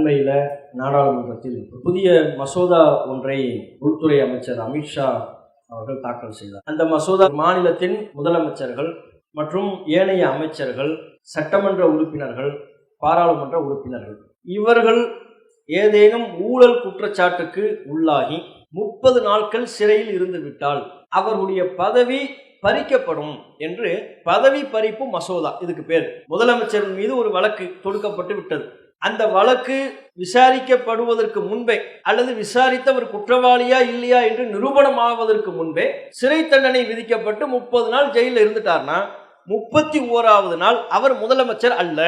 அண்மையில் நாடாளுமன்றத்தில் புதிய மசோதா ஒன்றை உள்துறை அமைச்சர் அமித்ஷா அவர்கள் தாக்கல் செய்தார். அந்த மசோதா மாநிலத்தின் முதலமைச்சர்கள் மற்றும் ஏனைய அமைச்சர்கள் சட்டமன்ற உறுப்பினர்கள் பாராளுமன்ற உறுப்பினர்கள். இவர்கள் ஏதேனும் ஊழல் குற்றச்சாட்டுக்கு உள்ளாகி முப்பது நாட்கள் சிறையில் இருந்து விட்டால் பதவி பறிக்கப்படும் என்று பதவி பறிப்பு மசோதா. இதுக்கு பேர். முதலமைச்சர் மீது ஒரு வழக்கு தொடுக்கப்பட்டு விட்டது. அந்த வழக்கு விசாரிக்கப்படுவதற்கு முன்பே அல்லது விசாரித்தவர் குற்றவாளியா இல்லையா என்று நிரூபணமாவதற்கு முன்பே சிறை தண்டனை விதிக்கப்பட்டு முப்பது நாள் ஜெயிலில் இருந்துட்டார்னா முப்பத்தி ஓராவது நாள் அவர் முதலமைச்சர் அல்ல.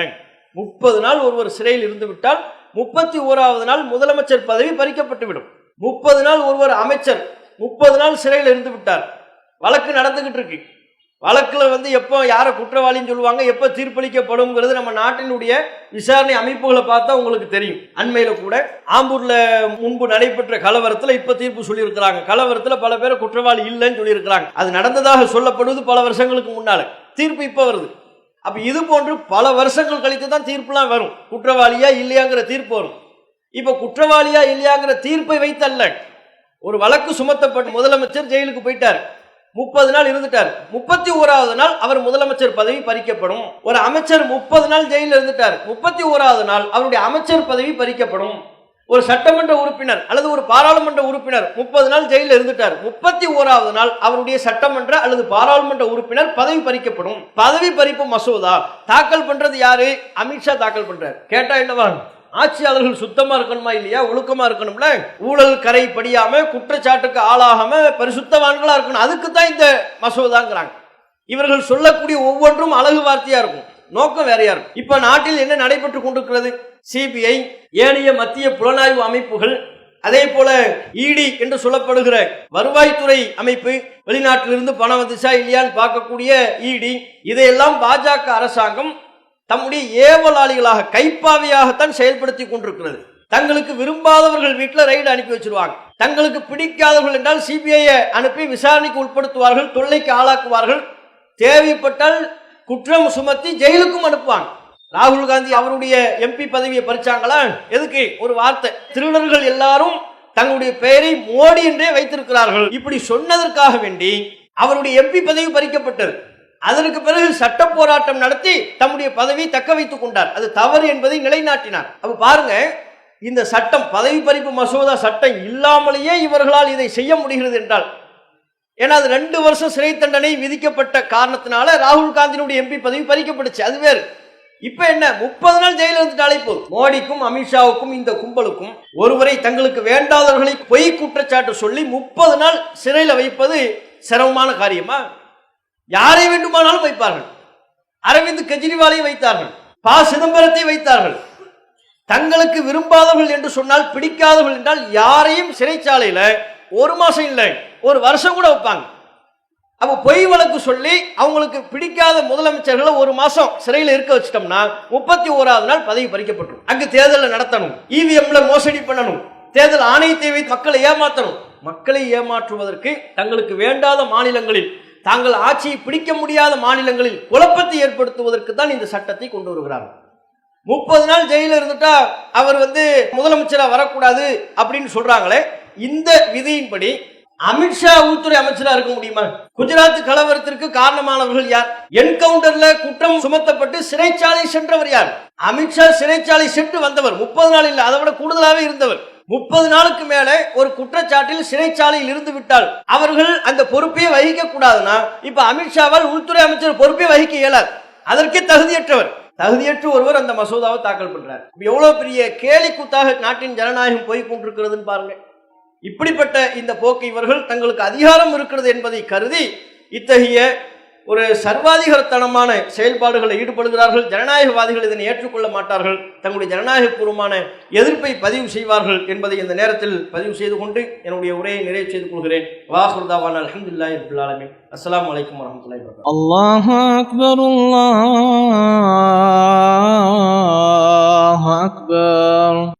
முப்பது நாள் ஒருவர் சிறையில் இருந்து விட்டால் முப்பத்தி ஓராவது நாள் முதலமைச்சர் பதவி பறிக்கப்பட்டுவிடும் முப்பது நாள் ஒருவர் அமைச்சர் முப்பது நாள் சிறையில் இருந்து விட்டார். வழக்கு நடந்துகிட்டு இருக்கு. வழக்கில் வந்து எப்போ யாரை குற்றவாளின்னு சொல்லுவாங்க எப்போ தீர்ப்பளிக்கப்படும்ங்கிறது நம்ம நாட்டினுடைய விசாரணை அமைப்புகளை பார்த்தா உங்களுக்கு தெரியும். அண்மையில் கூட ஆம்பூரில் முன்பு நடைபெற்ற கலவரத்தில் இப்போ தீர்ப்பு சொல்லியிருக்கிறாங்க. கலவரத்தில் பல பேர் குற்றவாளி இல்லைன்னு சொல்லியிருக்கிறாங்க. அது நடந்ததாக சொல்லப்படுவது பல வருஷங்களுக்கு முன்னால. தீர்ப்பு இப்போ வருது. அப்போ இது போன்று பல வருஷங்கள் கழித்து தான் தீர்ப்புலாம் வரும். குற்றவாளியா இல்லையாங்கிற தீர்ப்பு வரும். இப்போ குற்றவாளியா இல்லையாங்கிற தீர்ப்பை வைத்தல்ல. ஒரு வழக்கு சுமத்தப்பட்டு முதலமைச்சர் ஜெயிலுக்கு போயிட்டார். முப்பது நாள் இருந்துட்டார். முப்பத்தி ஓராவது நாள் அவர் முதலமைச்சர் பதவி பறிக்கப்படும். ஒரு அமைச்சர் முப்பது நாள் ஜெயிலில் இருந்துட்டார். முப்பத்தி ஓராவது நாள் அவருடைய அமைச்சர் பதவி பறிக்கப்படும். ஒரு சட்டமன்ற உறுப்பினர் அல்லது ஒரு பாராளுமன்ற உறுப்பினர் முப்பது நாள் ஜெயிலில் இருந்துட்டார். முப்பத்தி ஓராவது நாள் அவருடைய சட்டமன்ற அல்லது பாராளுமன்ற உறுப்பினர் பதவி பறிக்கப்படும். பதவி பறிப்பு மசோதா தாக்கல் பண்றது யாரு? அமித்ஷா தாக்கல் பண்றார். கேட்டா என்னவா ஆட்சியாளர்கள் சுத்தமா இருக்கணுமா இல்லையா? ஒழுக்கமா இருக்கணும்ல? ஊழல் கரை படியாம குற்றச்சாட்டுக்கு ஆளாகாம பரிசுத்தவான்களா இருக்கணும். அதுக்கு தான் இந்த மசோதாங்கிறாங்க. இவர்கள் சொல்லக்கூடிய ஒவ்வொன்றும் அழகு வார்த்தையா இருக்கும். நோக்கம் வேறையா இருக்கும். இப்ப நாட்டில் என்ன நடைபெற்று கொண்டிருக்கிறது? சிபிஐ ஏனைய மத்திய புலனாய்வு அமைப்புகள் அதே போல இடி என்று சொல்லப்படுகிற வருவாய்த்துறை அமைப்பு வெளிநாட்டிலிருந்து பணம் வந்துச்சா இல்லையான்னு பார்க்கக்கூடிய இடி இதையெல்லாம் பாஜக அரசாங்கம் தம்முடைய ஏவலாளிகளாக கைப்பாவையாகத்தான் செயல்படுத்தி கொண்டிருக்கிறது. தங்களுக்கு விரும்பாதவர்கள் வீட்டில் ரைடு அனுப்பி வச்சிருவாங்க. தங்களுக்கு பிடிக்காதவர்கள் என்றால் சிபிஐயை அனுப்பி விசாரணைக்கு உட்படுத்துவார்கள் தொல்லைக்கு ஆளாக்குவார்கள். தேவைப்பட்டால் குற்றம் சுமத்தி ஜெயிலுக்கும் அனுப்புவாங்க. ராகுல் காந்தி அவருடைய எம்பி பதவியை பறிச்சாங்களா? எதுக்கு? ஒரு வார்த்தை. திருடர்கள் எல்லாரும் தங்களுடைய பெயரை மோடி என்றே வைத்திருக்கிறார்கள். இப்படி சொன்னதற்காக வேண்டி அவருடைய எம்பி பதவி பறிக்கப்பட்டது. அதற்கு பிறகு சட்ட போராட்டம் நடத்தி தம்முடைய பதவி தக்க வைத்துக் கொண்டார். அது தவறு என்பதை நிலைநாட்டினார். அப்ப பாருங்க இந்த சட்டம் பதவி பறிப்பு மசோதா சட்டம் இல்லாமலேயே இவர்களால் இதை செய்ய முடிகிறது என்றால் ஏன்னா அது ரெண்டு வருஷம் சிறை தண்டனை விதிக்கப்பட்ட காரணத்தினால ராகுல் காந்தியினுடைய எம்பி பதவி பறிக்கப்பட்டுச்சு அது வேறு. இப்ப என்ன? முப்பது நாள் ஜெயில இருந்துட்டாலே போதும். மோடிக்கும் அமித்ஷாவுக்கும் இந்த கும்பலுக்கும் ஒருவரை தங்களுக்கு வேண்டாதவர்களை பொய் குற்றச்சாட்டு சொல்லி முப்பது நாள் சிறையில் வைப்பது சிரமமான காரியமா? யாரை வேண்டுமானாலும் வைப்பார்கள். அரவிந்த் கெஜ்ரிவாலை வைத்தார்கள். ப. சிதம்பரத்தை வைத்தார்கள். தங்களுக்கு விரும்பாதவர்கள் என்று சொன்னால் பிடிக்காதவர்கள் என்றால் யாரையும் சிறைச்சாலையில் ஒரு மாசம் இல்லை ஒரு வருஷம் கூட வைப்பாங்க. அப்போ பொய் வழக்கு சொல்லி அவங்களுக்கு பிடிக்காத முதலமைச்சர்களை ஒரு மாசம் சிறையில் இருக்க வச்சிட்டோம்னா முப்பத்தி ஓராவது நாள் பதவி பறிக்கப்பட்டுரும். அங்கு தேர்தலை நடத்தணும். இவிஎம்ல மோசடி பண்ணணும். தேர்தல் ஆணையத்தை வைத்து மக்களை ஏமாற்றணும் மக்களை ஏமாற்றுவதற்கு தங்களுக்கு வேண்டாத மாநிலங்களில் தாங்கள் ஆட்சியை பிடிக்க முடியாத மாநிலங்களில் குழப்பத்தை ஏற்படுத்துவதற்கு தான் இந்த சட்டத்தை கொண்டு வருகிறார்கள். முப்பது நாள் ஜெயிலில் இருந்துட்டா அவர் வந்து முதலமைச்சராக வரக்கூடாது அப்படின்னு சொல்றாங்களே இந்த விதியின்படி அமித்ஷா உள்துறை அமைச்சராக இருக்க முடியுமா? குஜராத் கலவரத்திற்கு காரணமானவர்கள் யார்? என்கவுண்டர்ல குற்றம் சுமத்தப்பட்டு சிறைச்சாலை சென்றவர் யார்? அமித்ஷா சிறைச்சாலை சென்று வந்தவர் முப்பது நாள் இல்லை அதை விட கூடுதலாகவே இருந்தவர். முப்பது நாளுக்கு மேல ஒரு குற்றச்சாட்டில் சிறைச்சாலையில் இருந்து விட்டால் அவர்கள் அந்த பொறுப்பே வகிக்க கூடாதுன்னா இப்ப அமித்ஷாவால் உள்துறை அமைச்சர் பொறுப்பே வகிக்க இயலாது. அதற்கே தகுதியற்றவர். தகுதியற்று ஒருவர் அந்த மசோதாவை தாக்கல் பண்றார். எவ்வளவு பெரிய கேலி கூத்தாக நாட்டின் ஜனநாயகம் போய் கொண்டிருக்கிறதுன்னு பாருங்க. இப்படிப்பட்ட இந்த போக்கு இவர்கள் தங்களுக்கு அதிகாரம் இருக்கிறது என்பதை கருதி இத்தகைய ஒரு சர்வாதிகாரத்தனமான செயல்பாடுகளை ஈடுபடுகிறார்கள் ஜனநாயகவாதிகள் இதனை ஏற்றுக்கொள்ள மாட்டார்கள் தங்களுடைய ஜனநாயகபூர்வமான எதிர்ப்பை பதிவு செய்வார்கள் என்பதை இந்த நேரத்தில் பதிவு செய்து கொண்டு என்னுடைய உரையை நிறைவு செய்து கொள்கிறேன். வாஹுர்தாவான் அலமதுல்லாஹி ரபுல்லாலமே அஸ்லாம் வலைக்கம் வரமத்துல்லாஹி அல்லாஹ் அக்பர் அக்பர்